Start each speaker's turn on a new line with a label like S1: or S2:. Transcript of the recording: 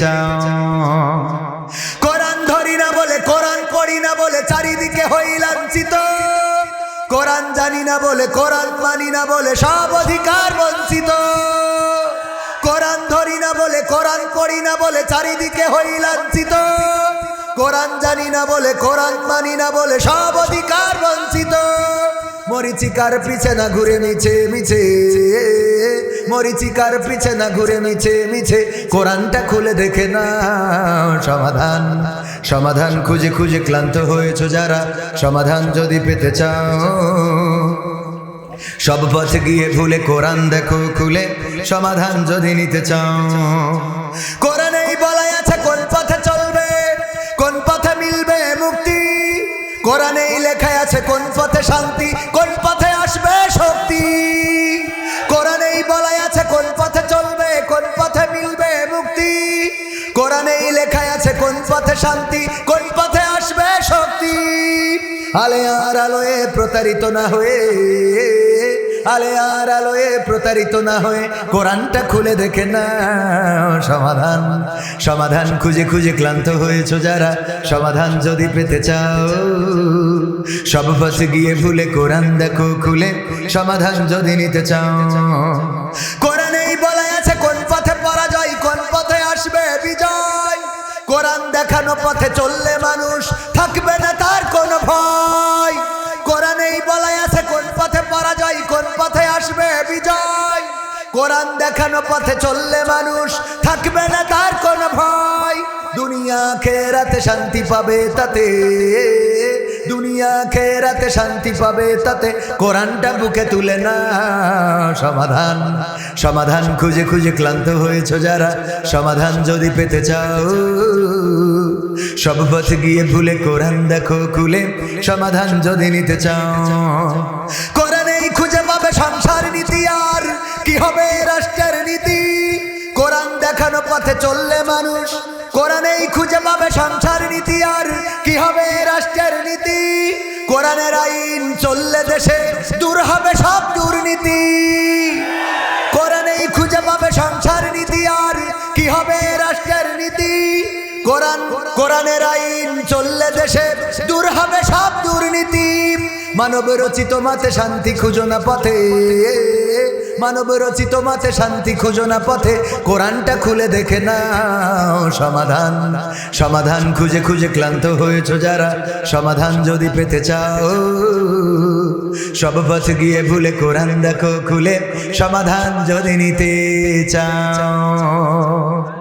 S1: চাও কোরআন ধরি না বলে, কোরআন পড়ি না বলে চারিদিকে হই লাঞ্ছিত কোরআন জানি না বলে, কোরআন মানি না বলে সব অধিকার বঞ্চিত। কোরআন ধরি না বলে, কোরআন পড়ি না বলে চারিদিকে হই লাঞ্ছিত কোরআন জানি না বলে, কোরআন মানি না বলে সব অধিকার বঞ্চিত। মরিচিকার পিছে না ঘুরে মিছে মিছে। মরিচিকার পিছে না ঘুরে মিছে মিছে। কোরআনটা খুলে দেখে না, সমাধান। সমাধান খুঁজে খুঁজে ক্লান্ত হয়েছ যারা, সমাধান যদি পেতে চাও। সব পথ গিয়ে ভুলে কোরআন দেখো খুলে, সমাধান যদি নিতে চাও। কোরআনেই লেখায় আছে, কোন পথে শান্তি, কোন পথে আসবে শক্তি? কোরআনেই বলাই আছে, কোন পথে চলবে, কোন পথে মিলবে মুক্তি? কোরআনেই লেখায় আছে, কোন পথে শান্তি, কোন পথে আসবে শক্তি? আলে আর আলোয় প্রতারিত না হয়ে আলে আর আলোয় প্রতারিত না হয়ে কোরআনটা খুলে দেখে না সমাধান সমাধান খুঁজে খুঁজে ক্লান্ত হয়েছ যারা। সমাধান যদি পেতে চাও, সব পথে গিয়ে ভুলে কোরআন দেখো খুলে। সমাধান যদি নিতে চাও, কোরআনেই বলা আছে কোন পথে পরাজয়, কোন পথে আসবে বিজয়। কোরআন দেখানো পথে চললে মানুষ কোরআন দেখানো পথে চললে মানুষ থাকবে না তার কোনো ভয়। দুনিয়া খেরাতে শান্তি পাবে তাতে। দুনিয়া খেরাতে শান্তি পাবে তাতে। কোরআনটা বুকে তুলে না, সমাধান। সমাধান খুঁজে খুঁজে ক্লান্ত হয়েছ যারা। সমাধান যদি পেতে চাও, সব পথ গিয়ে ভুলে কোরআন দেখো খুলে। সমাধান যদি নিতে চাও কি হবে রাষ্ট্রের নীতি? কোরআন দেখানো পথে চললে মানুষ কোরআনেই খুঁজে পাবে সংসার নীতি, আর কি হবে রাষ্ট্রের নীতি? কোরআনের আইন চললে দেশে দূর হবে সব দুর্নীতি। কোরআনেই খুঁজে পাবে সংসার নীতি, আর কি হবে রাষ্ট্রের নীতি? কোরআন, কোরআনের আইন চললে দেশে দূর হবে সব দুর্নীতি। মানব রচিত মাতে শান্তি খুঁজো না পথে। মানব রচিত মাতে শান্তি খুঁজো না পথে। কোরআনটা খুলে দেখে না সমাধান। সমাধান খুঁজে খুঁজে ক্লান্ত হয়েছ যারা। সমাধান যদি পেতে চাও, সব পথ গিয়ে ভুলে কোরআন দেখো খুলে। সমাধান যদি নিতে চাও।